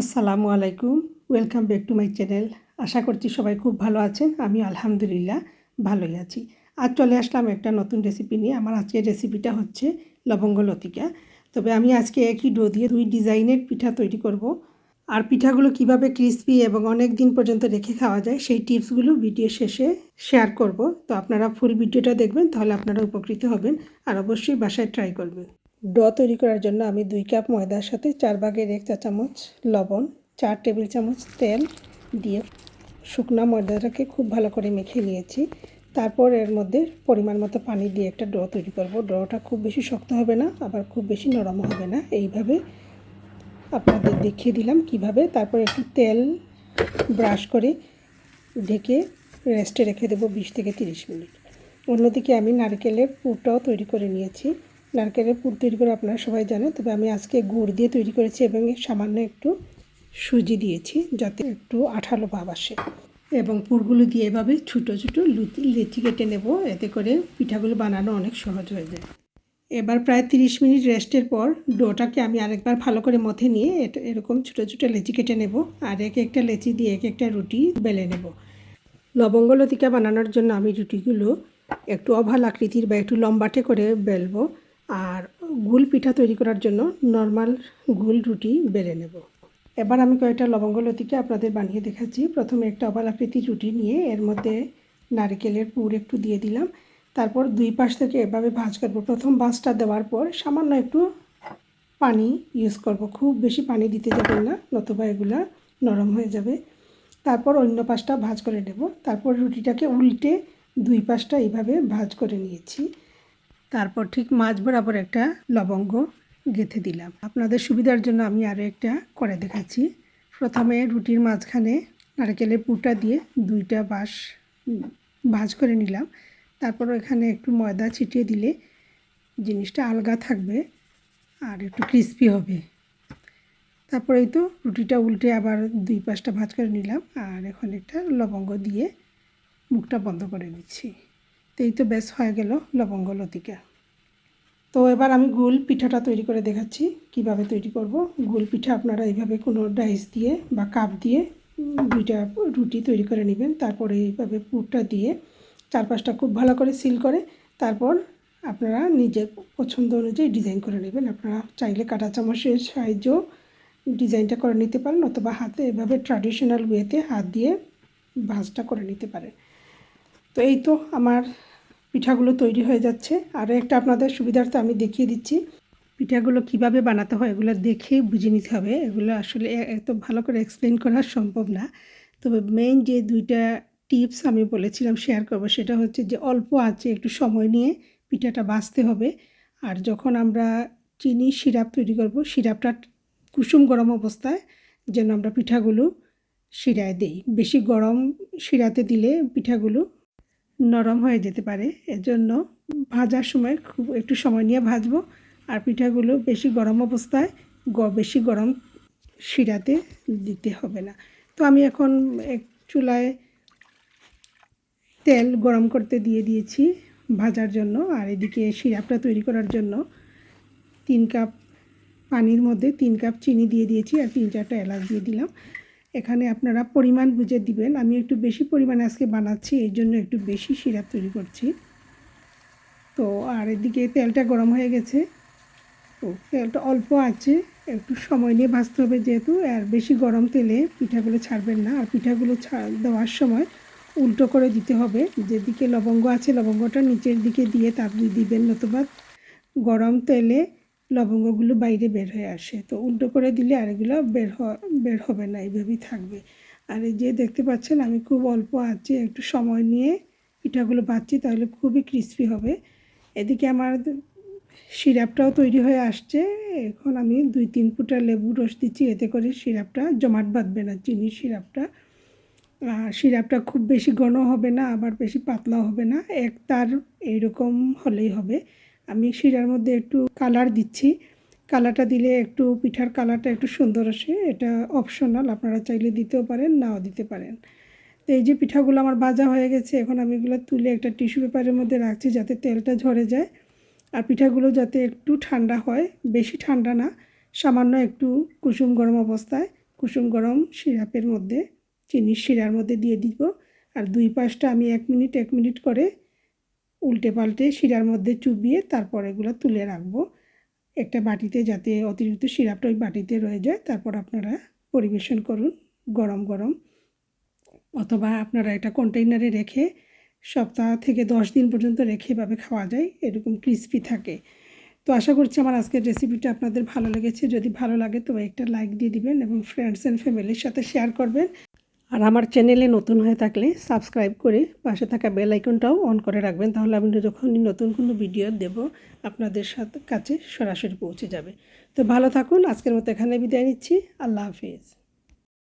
আসসালামু আলাইকুম। Welcome back to my channel আশা করছি সবাই খুব ভালো আছেন। আমি আলহামদুলিল্লাহ ভালোই আছি। আজ চলে আসলাম একটা নতুন রেসিপি নিয়ে। আমার আজকের রেসিপিটা হচ্ছে লবঙ্গ লতিকা। তবে আমি আজকে একই ডো দিয়ে দুই ডিজাইনের পিঠা তৈরি করব। আর পিঠাগুলো কীভাবে ক্রিস্পি এবং অনেক দিন পর্যন্ত রেখে খাওয়া যায়, সেই টিপসগুলো ভিডিও শেষে শেয়ার করব। তো আপনারা ফুল ভিডিওটা দেখবেন, তাহলে আপনারা উপকৃত হবেন। আর অবশ্যই বাসায় ট্রাই করবেন। ড তৈরি করার জন্য আমি দুই কাপ ময়দার সাথে চার ভাগের এক চা চামচ লবণ, চার টেবিল চামচ তেল দিয়ে শুকনো ময়দাটাকে খুব ভালো করে মেখে নিয়েছি। তারপর এর মধ্যে পরিমাণ মতো পানি দিয়ে একটা ডো তৈরি করব। ডোটা খুব বেশি শক্ত হবে না, আবার খুব বেশি নরম হবে না। এইভাবে আপনাদের দেখিয়ে দিলাম কীভাবে। তারপর একটু তেল ব্রাশ করে ঢেকে রেস্টে রেখে দেবো বিশ থেকে তিরিশ মিনিট। অন্যদিকে আমি নারকেলের পুরটাও তৈরি করে নিয়েছি। নারকেলের পুর তৈরি করে আপনারা সবাই জানেন, তবে আমি আজকে গুড় দিয়ে তৈরি করেছি এবং সামান্য একটু সুজি দিয়েছি যাতে একটু আঠালো ভাব আসে। এবং পুরগুলো দিয়ে এভাবে ছোটো ছোটো লুচি, লেচি কেটে নেব, এতে করে পিঠাগুলো বানানো অনেক সহজ হয়ে যায়। এবার প্রায় তিরিশ মিনিট রেস্টের পর ডোটাকে আমি আরেকবার ভালো করে মথে নিয়ে এরকম ছোটো ছোটো লেচি কেটে নেব, আর এক একটা লেচি দিয়ে এক একটা রুটি বেলে নেব। লবঙ্গ লতিকা বানানোর জন্য আমি রুটিগুলো একটু অভাল আকৃতির বা একটু লম্বাটে করে বেলবো। আর গুল পিঠা তৈরি করার জন্য নর্মাল গুল রুটি বেলে নেব। এবার আমি কয়েকটা লবঙ্গ লতিকে আপনাদের বানিয়ে দেখাচ্ছি। প্রথমে একটা অভাল আকৃতির রুটি নিয়ে এর মধ্যে নারকেলের পুর একটু দিয়ে দিলাম। তারপর দুই পাশ থেকে এভাবে ভাজ করব। প্রথম ভাজটা দেওয়ার পর সামান্য একটু পানি ইউজ করব। খুব বেশি পানি দিতে যাবেন না, নতুবা এগুলা নরম হয়ে যাবে। তারপর অন্য পাশটা ভাজ করে নেব। তারপর রুটিটাকে উল্টে দুই পাশটা এইভাবে ভাজ করে নিয়েছি। তারপর ঠিক মাছ বরাবর একটা লবঙ্গ গেঁথে দিলাম। আপনাদের সুবিধার জন্য আমি আরও একটা করে দেখাচ্ছি। প্রথমে রুটির মাঝখানে নারকেলের পুটা দিয়ে দুইটা বাঁশ ভাজ করে নিলাম। তারপর এখানে একটু ময়দা ছিটিয়ে দিলে জিনিসটা আলগা থাকবে আর একটু ক্রিস্পি হবে। তারপরে তো রুটিটা উল্টে আবার দুই পাশটা ভাজ করে নিলাম আর এখন একটা লবঙ্গ দিয়ে মুখটা বন্ধ করে নিচ্ছি তো এই তো বেশ হয়ে গেল লবঙ্গ লতিকা। তো এবার আমি গুল পিঠাটা তৈরি করে দেখাচ্ছি, কীভাবে তৈরি করব। গুল পিঠা আপনারা এইভাবে কোনো ডাইস দিয়ে বা কাপ দিয়ে দুইটা রুটি তৈরি করে নেবেন, তারপরে এইভাবে পুরটা দিয়ে চারপাশটা খুব ভালো করে সিল করে তারপর আপনারা নিজের পছন্দ অনুযায়ী ডিজাইন করে নেবেন। আপনারা চাইলে কাটা চামচের সাহায্যেও ডিজাইনটা করে নিতে পারেন, অথবা হাতে এভাবে ট্র্যাডিশনাল ওয়েতে হাত দিয়ে ভাজটা করে নিতে পারেন। তো এই তো আমার পিঠাগুলো তৈরি হয়ে যাচ্ছে। আর একটা আপনাদের সুবিধার্থে আমি দেখিয়ে দিচ্ছি। পিঠাগুলো কীভাবে বানাতে হয় এগুলো দেখেই বুঝে নিতে হবে। এগুলো আসলে এত ভালো করে এক্সপ্লেন করা সম্ভব না। তবে মেইন যে দুইটা টিপস আমি বলেছিলাম শেয়ার করব, সেটা হচ্ছে যে অল্প আছে একটু সময় নিয়ে পিঠাটা বাছতে হবে। আর যখন আমরা চিনি সিরাপ তৈরি করব, সিরাপটা কুসুম গরম অবস্থায় যেন আমরা পিঠাগুলো শিরায় দিই। বেশি গরম শিরাতে দিলে পিঠাগুলো নরম হয়ে যেতে পারে। এজন্য ভাজার সময় খুব একটু সময় নিয়ে ভাজবো। আর পিঠাগুলো বেশি গরম অবস্থায় গ, বেশি গরম শিরাতে দিতে হবে না। তো আমি এখন এক চুলায় তেল গরম করতে দিয়ে দিয়েছি ভাজার জন্য। আর এদিকে সিরাপটা তৈরি করার জন্য তিন কাপ পানির মধ্যে তিন কাপ চিনি দিয়ে দিয়েছি। আর তিন চারটা এলাচ দিয়ে দিলাম। এখানে আপনারা পরিমাণ বুঝে দিবেন। আমি একটু বেশি পরিমাণে আজকে বানাচ্ছি এই জন্য একটু বেশি সিরাপ তৈরি করছি। তো, আর এদিকে তেলটা গরম হয়ে গেছে। তো, তেলটা অল্প আছে, একটু সময় নিয়ে ভাজতে হবে যেহেতু, আর বেশি গরম তেলে পিঠাগুলো ছাড়বেন না। আর পিঠাগুলো ছাড়, দেওয়ার সময় উল্টো করে দিতে হবে। যেদিকে লবঙ্গ আছে, লবঙ্গটা নিচের দিকে দিয়ে তারপরে দিবেন, নতুবা গরম তেলে লবঙ্গগুলো বাইরে বের হয়ে আসে। তো উল্টো করে দিলে আর এগুলো বের বের হবে না, এইভাবেই থাকবে। আর এই যে দেখতে পাচ্ছেন, আমি খুব অল্প আছে একটু সময় নিয়ে পিঠাগুলো বাচ্ছি তাহলে খুবই ক্রিস্পি হবে। এদিকে আমার সিরাপটাও তৈরি হয়ে আসছে। এখন আমি দুই তিন ফুটা লেবু রস দিচ্ছি, এতে করে সিরাপটা, জমাট বাঁধবে না চিনির সিরাপটা। আর সিরাপটা খুব বেশি ঘন হবে না, আবার বেশি পাতলাও হবে না, এক তার এইরকম হলেই হবে। আমি শিরার মধ্যে একটু কালার দিচ্ছি। কালারটা দিলে একটু পিঠার কালারটা একটু সুন্দর আসে। এটা অপশনাল আপনারা চাইলে দিতেও পারেন, নাও দিতে পারেন। তো এই যে পিঠাগুলো আমার ভাজা হয়ে গেছে, এখন আমি এগুলো তুলে একটা টিস্যু পেপারের মধ্যে রাখছি যাতে তেলটা ঝরে যায়। আর পিঠাগুলো যাতে একটু ঠান্ডা হয়, বেশি ঠান্ডা না, সামান্য একটু কুসুম গরম অবস্থায়, কুসুম গরম সিরাপের মধ্যে, চিনির শিরার মধ্যে দিয়ে দিব। আর দুই পাশটা আমি এক মিনিট এক মিনিট করে উল্টে পাল্টে শিরার মধ্যে চুবিয়ে তারপর এগুলো তুলে রাখব। একটা বাটিতে যাতে অতিরিক্ত সিরাপটা ওই বাটিতে রয়ে যায়, তারপর আপনারা পরিবেশন করুন গরম গরম। অথবা আপনারা এটা কন্টেইনারে রেখে সপ্তাহ থেকে দশ দিন পর্যন্ত রেখে এভাবে খাওয়া যায়, এরকম ক্রিস্পি থাকে। তো আশা করছি আমার আজকের রেসিপিটা আপনাদের ভালো লেগেছে। যদি ভালো লাগে তো একটা লাইক দিয়ে দিবেন এবং ফ্রেন্ডস অ্যান্ড ফ্যামিলির সাথে শেয়ার করবেন। আর আমার চ্যানেলে নতুন হয়ে থাকলে সাবস্ক্রাইব করে পাশে থাকা বেল আইকনটাও অন করে রাখবেন, তাহলে আমি যখনই নতুন কোনো ভিডিও দেব, আপনাদের সাথে কাছে সরাসরি পৌঁছে যাবে। তো ভালো থাকুন, আজকের মতো এখানে বিদায় নিচ্ছি, আল্লাহ হাফিজ।